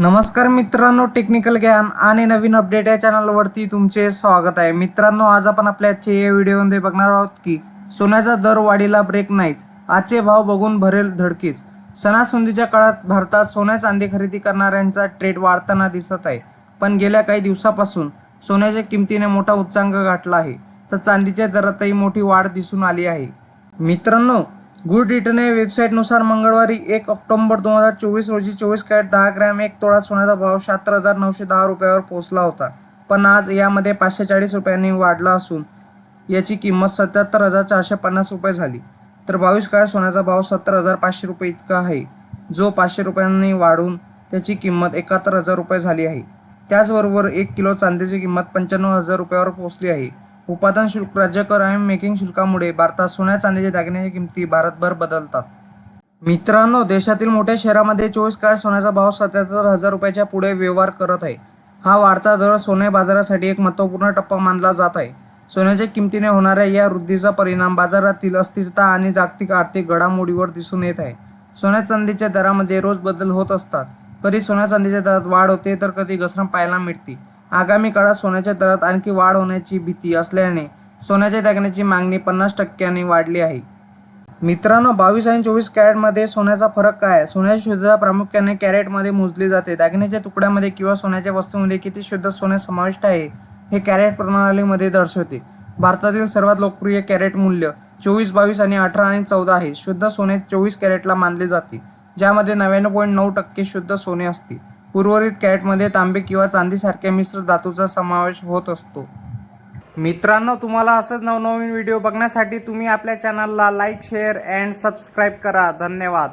नमस्कार मित्रांनो टेक्निकल ज्ञान आणि नवीन अपडेट या चॅनलवरती तुमचे स्वागत आहे. मित्रांनो आज आपण आपल्या आजच्या या व्हिडिओमध्ये बघणार आहोत की सोन्याचा दर वाढीला ब्रेक नाहीच. आजचे भाव बघून भरेल धडकीस. सणासुंदीच्या काळात भारतात सोन्या चांदी खरेदी करणाऱ्यांचा ट्रेड वाढताना दिसत आहे. पण गेल्या काही दिवसापासून सोन्याच्या किमतीने मोठा उच्चांक गाठला आहे. तर चांदीच्या दरातही मोठी वाढ दिसून आली आहे. मित्रांनो गुड रिटर्न या वेबसाईटनुसार मंगळवारी एक ऑक्टोबर दोन हजार चोवीस रोजी चोवीस कॅरेट दहा ग्रॅम एक तोळा सोन्याचा भाव शहात्तर हजार नऊशे दहा रुपयावर पोहोचला होता. पण आज यामध्ये पाचशे चाळीस रुपयांनी वाढला असून याची किंमत सत्याहत्तर हजार चारशे पन्नास रुपये झाली. तर बावीस काळ सोन्याचा भाव सत्तर हजार पाचशे रुपये इतका आहे. जो पाचशे रुपयांनी वाढून त्याची किंमत एकाहत्तर हजार रुपये झाली आहे. त्याचबरोबर एक किलो चांदीची किंमत पंच्याण्णव हजार रुपयावर पोहोचली आहे. उत्पादन शुल्क राज्य कर आणि मेकिंग शुल्कामुळे भारतात सोन्या चांदीच्या दागिन्याच्या किमती भारतभर बदलतात. मित्रांनो देशातील मोठ्या शहरामध्ये चोवीस काळ सोन्याचा भाव सत्याहत्तर हजार रुपयाच्या पुढे व्यवहार करत आहे. हा वाढता दर सोने बाजारासाठी एक महत्त्वपूर्ण टप्पा मानला जात आहे. सोन्याच्या किमतीने होणाऱ्या या वृद्धीचा परिणाम बाजारातील अस्थिरता आणि जागतिक आर्थिक घडामोडीवर दिसून येत आहे. सोन्या चांदीच्या दरामध्ये रोज बदल होत असतात. कधी सोन्या चांदीच्या दरात वाढ होते तर कधी घसरण पाहायला मिळते. आगामी काळात सोन्याच्या दरात आणखी वाढ होण्याची भीती असल्याने सोन्याच्या दागिन्याची मागणी पन्नास टक्क्यांनी वाढली आहे. मित्रांनो बावीस आणि चोवीस कॅरेटमध्ये सोन्याचा फरक काय आहे? सोन्याची शुद्धता प्रामुख्याने कॅरेटमध्ये मोजली जाते. दागिन्याच्या तुकड्यामध्ये किंवा सोन्याच्या वस्तूमध्ये किती शुद्ध सोने समाविष्ट आहे हे कॅरेट प्रणालीमध्ये दर्शवते. भारतातील सर्वात लोकप्रिय कॅरेट मूल्य चोवीस बावीस आणि अठरा आणि चौदा आहे. शुद्ध सोने चोवीस कॅरेटला मानले जाते ज्यामध्ये नव्याण्णव पॉईंट नऊ टक्के शुद्ध सोने असते. उर्वरित कॅरेटमध्ये तांबे किंवा चांदीसारख्या मिश्र धातूचा समावेश होत असतो. मित्रांनो तुम्हाला असंच नवनवीन व्हिडिओ बघण्यासाठी तुम्ही आपल्या चॅनलला लाईक शेअर अँड सबस्क्राईब करा. धन्यवाद.